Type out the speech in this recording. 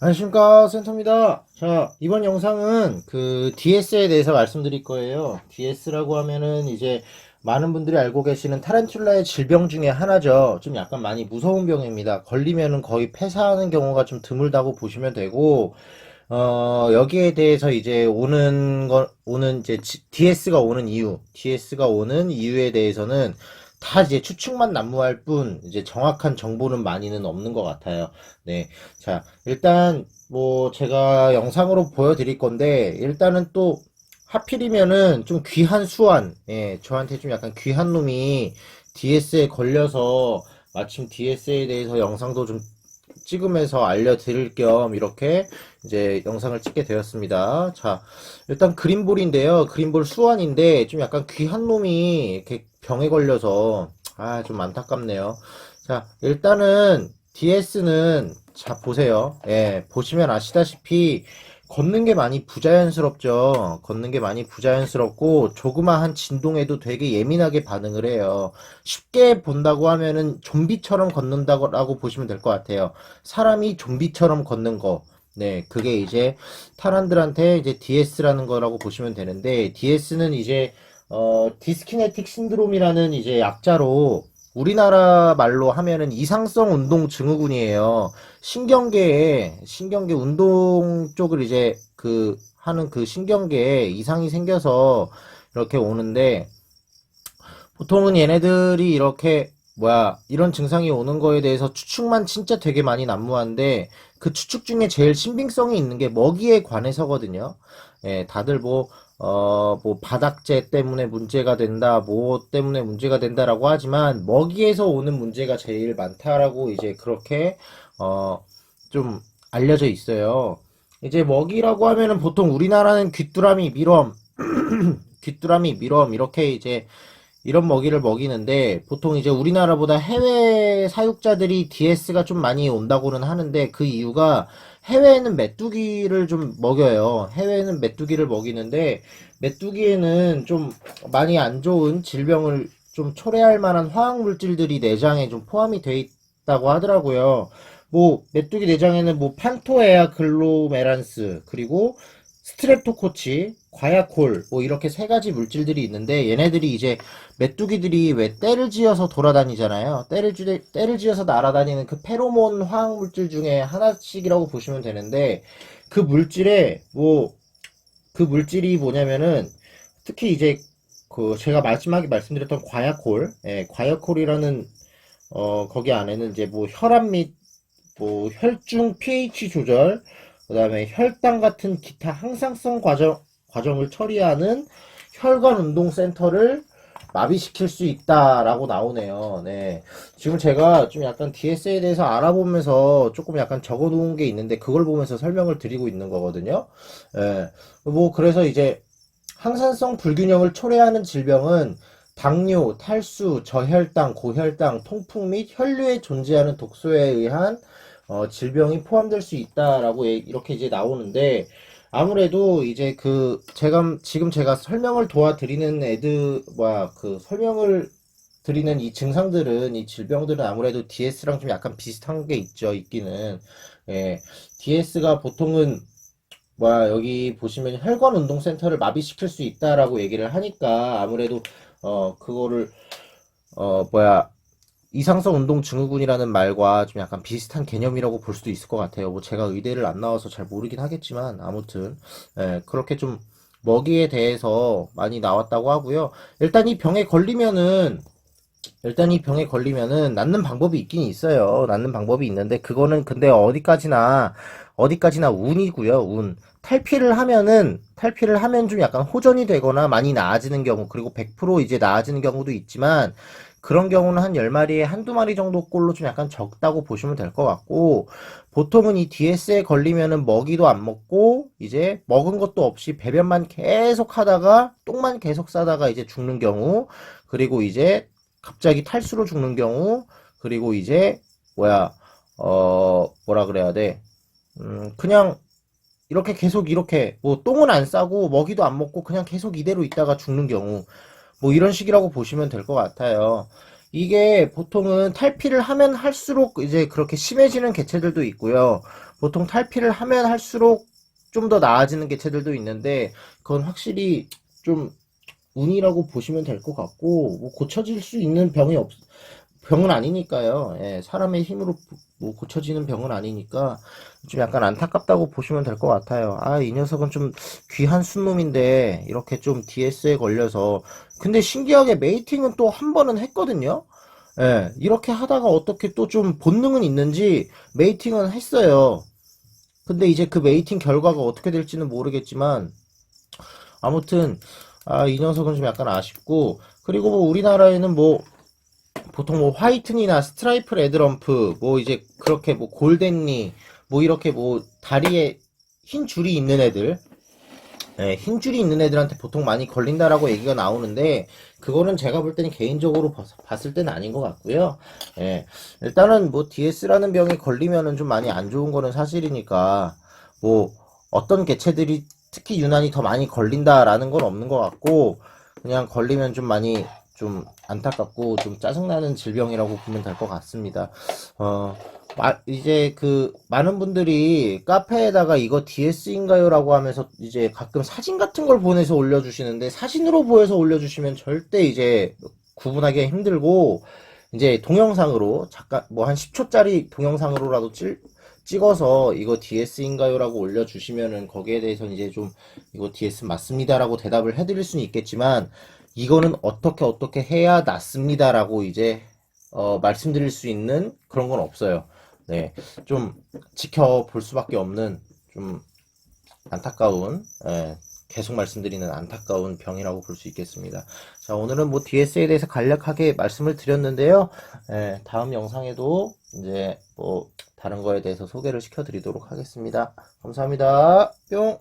안녕하십니까 센터입니다. 자 이번 영상은 그 DS에 대해서 말씀드릴 거예요. DS라고 하면은 이제 많은 분들이 알고 계시는 타란툴라의 질병 중에 하나죠. 좀 약간 많이 무서운 병입니다. 걸리면은 거의 폐사하는 경우가 좀 드물다고 보시면 되고 어 여기에 대해서 이제 오는 거 오는 이제 DS가 오는 이유 DS가 오는 이유에 대해서는 다 이제 추측만 난무할 뿐 이제 정확한 정보는 많이는 없는 것 같아요. 네. 자, 일단 뭐 제가 영상으로 보여드릴 건데 일단은 또 하필이면은 좀 귀한 수완, 예, 저한테 좀 약간 귀한 놈이 DS에 걸려서 마침 DS에 대해서 영상도 좀 찍으면서 알려드릴 겸 이렇게 이제 영상을 찍게 되었습니다. 자, 일단 그린볼인데요. 그린볼 수완인데 좀 약간 귀한 놈이 이렇게 병에 걸려서 아, 좀 안타깝네요. 자, 일단은 DS는 자, 보세요. 예, 보시면 아시다시피 걷는 게 많이 부자연스럽죠. 걷는 게 많이 부자연스럽고 조그마한 진동에도 되게 예민하게 반응을 해요. 쉽게 본다고 하면은 좀비처럼 걷는다고 보시면 될 것 같아요. 사람이 좀비처럼 걷는 거. 네, 그게 이제 타란들한테 이제 DS라는 거라고 보시면 되는데 DS는 이제 어 디스키네틱 신드롬이라는 이제 약자로 우리나라 말로 하면은 이상성 운동 증후군이에요. 신경계에 신경계 운동 쪽을 이제 그 하는 그 신경계에 이상이 생겨서 이렇게 오는데 보통은 얘네들이 이렇게 뭐야 이런 증상이 오는 거에 대해서 추측만 진짜 되게 많이 난무한데 그 추측 중에 제일 신빙성이 있는 게 먹이에 관해서거든요. 예, 다들 뭐 어, 뭐, 바닥재 때문에 문제가 된다, 뭐 때문에 문제가 된다라고 하지만, 먹이에서 오는 문제가 제일 많다라고 이제 그렇게, 어, 좀 알려져 있어요. 이제 먹이라고 하면은 보통 우리나라는 귀뚜라미, 미럼, 귀뚜라미, 미럼, 이렇게 이제 이런 먹이를 먹이는데, 보통 이제 우리나라보다 해외 사육자들이 DS가 좀 많이 온다고는 하는데, 그 이유가 해외에는 메뚜기를 좀 먹여요. 해외에는 메뚜기를 먹이는데 메뚜기에는 좀 많이 안 좋은 질병을 좀 초래할 만한 화학 물질들이 내장에 좀 포함이 돼 있다고 하더라고요. 뭐 메뚜기 내장에는 뭐 판토에아 글로메란스 그리고 스트랩토코치, 과야콜 뭐 이렇게 세 가지 물질들이 있는데 얘네들이 이제 메뚜기들이 왜 떼를 지어서 돌아다니잖아요. 떼를 지 떼를 지어서 날아다니는 그 페로몬 화학 물질 중에 하나씩이라고 보시면 되는데 그 물질에 뭐 그 물질이 뭐냐면은 특히 이제 그 제가 마지막에 말씀드렸던 과야콜, 예, 과야콜이라는 어 거기 안에는 이제 뭐 혈압 및 뭐 혈중 pH 조절 그 다음에 혈당 같은 기타 항상성 과정, 과정을 처리하는 혈관 운동 센터를 마비시킬 수 있다라고 나오네요. 네. 지금 제가 좀 약간 DS에 대해서 알아보면서 조금 약간 적어 놓은 게 있는데 그걸 보면서 설명을 드리고 있는 거거든요. 예. 뭐 그래서 이제 항산성 불균형을 초래하는 질병은 당뇨, 탈수, 저혈당, 고혈당, 통풍 및 혈류에 존재하는 독소에 의한 어, 질병이 포함될 수 있다라고 예, 이렇게 이제 나오는데 아무래도 이제 그 제가 지금 제가 설명을 도와드리는 애들 뭐야 그 설명을 드리는 이 증상들은 이 질병들은 아무래도 DS랑 좀 약간 비슷한 게 있죠 있기는. 예. DS가 보통은 뭐야 여기 보시면 혈관 운동 센터를 마비시킬 수 있다라고 얘기를 하니까 아무래도 어 그거를 어 뭐야 이상성 운동 증후군이라는 말과 좀 약간 비슷한 개념이라고 볼 수도 있을 것 같아요. 뭐 제가 의대를 안 나와서 잘 모르긴 하겠지만 아무튼 예, 그렇게 좀 먹이에 대해서 많이 나왔다고 하고요. 일단 이 병에 걸리면은 일단 이 병에 걸리면은 낫는 방법이 있긴 있어요. 낫는 방법이 있는데 그거는 근데 어디까지나 어디까지나 운이고요. 운. 탈피를 하면은 탈피를 하면 좀 약간 호전이 되거나 많이 나아지는 경우 그리고 100% 이제 나아지는 경우도 있지만 그런 경우는 한 10마리에 한두 마리 정도 꼴로 좀 약간 적다고 보시면 될 것 같고, 보통은 이 DS에 걸리면은 먹이도 안 먹고, 이제 먹은 것도 없이 배변만 계속 하다가, 똥만 계속 싸다가 이제 죽는 경우, 그리고 이제 갑자기 탈수로 죽는 경우, 그리고 이제, 뭐야, 어, 뭐라 그래야 돼. 음, 그냥, 이렇게 계속 이렇게, 뭐, 똥은 안 싸고, 먹이도 안 먹고, 그냥 계속 이대로 있다가 죽는 경우, 뭐 이런 식이라고 보시면 될 것 같아요. 이게 보통은 탈피를 하면 할수록 이제 그렇게 심해지는 개체들도 있고요. 보통 탈피를 하면 할수록 좀 더 나아지는 개체들도 있는데, 그건 확실히 좀 운이라고 보시면 될 것 같고, 뭐 고쳐질 수 있는 병이 없, 병은 아니니까요. 예, 사람의 힘으로 뭐 고쳐지는 병은 아니니까 좀 약간 안타깝다고 보시면 될 것 같아요. 아, 이 녀석은 좀 귀한 순놈인데 이렇게 좀 DS에 걸려서 근데 신기하게 메이팅은 또 한 번은 했거든요. 예, 이렇게 하다가 어떻게 또 좀 본능은 있는지 메이팅은 했어요. 근데 이제 그 메이팅 결과가 어떻게 될지는 모르겠지만 아무튼 아, 이 녀석은 좀 약간 아쉽고 그리고 뭐 우리나라에는 뭐 보통 뭐 화이튼이나 스트라이프 레드럼프 뭐 이제 그렇게 뭐 골덴리 뭐 이렇게 뭐 다리에 흰 줄이 있는 애들 예, 흰 줄이 있는 애들한테 보통 많이 걸린다라고 얘기가 나오는데 그거는 제가 볼 때는 개인적으로 봤- 봤을 때는 아닌 것 같고요. 예, 일단은 뭐 DS라는 병에 걸리면은 좀 많이 안 좋은 거는 사실이니까 뭐 어떤 개체들이 특히 유난히 더 많이 걸린다라는 건 없는 것 같고 그냥 걸리면 좀 많이 좀 안타깝고 좀 짜증나는 질병이라고 보면 될 것 같습니다. 어, 마- 이제 그 많은 분들이 카페에다가 이거 DS인가요? 라고 하면서 이제 가끔 사진 같은 걸 보내서 올려주시는데 사진으로 보여서 올려주시면 절대 이제 구분하기가 힘들고 이제 동영상으로 잠깐 뭐 한 10초짜리 동영상으로라도 찔, 찍어서 이거 DS인가요? 라고 올려주시면은 거기에 대해서는 이제 좀 이거 DS 맞습니다라고 대답을 해드릴 수는 있겠지만 이거는 어떻게 어떻게 해야 낫습니다라고 이제 어, 말씀드릴 수 있는 그런 건 없어요. 네, 좀 지켜볼 수밖에 없는 좀 안타까운 예, 계속 말씀드리는 안타까운 병이라고 볼 수 있겠습니다. 자, 오늘은 뭐 DS에 대해서 간략하게 말씀을 드렸는데요. 예, 다음 영상에도 이제 뭐 다른 거에 대해서 소개를 시켜드리도록 하겠습니다. 감사합니다. 뿅!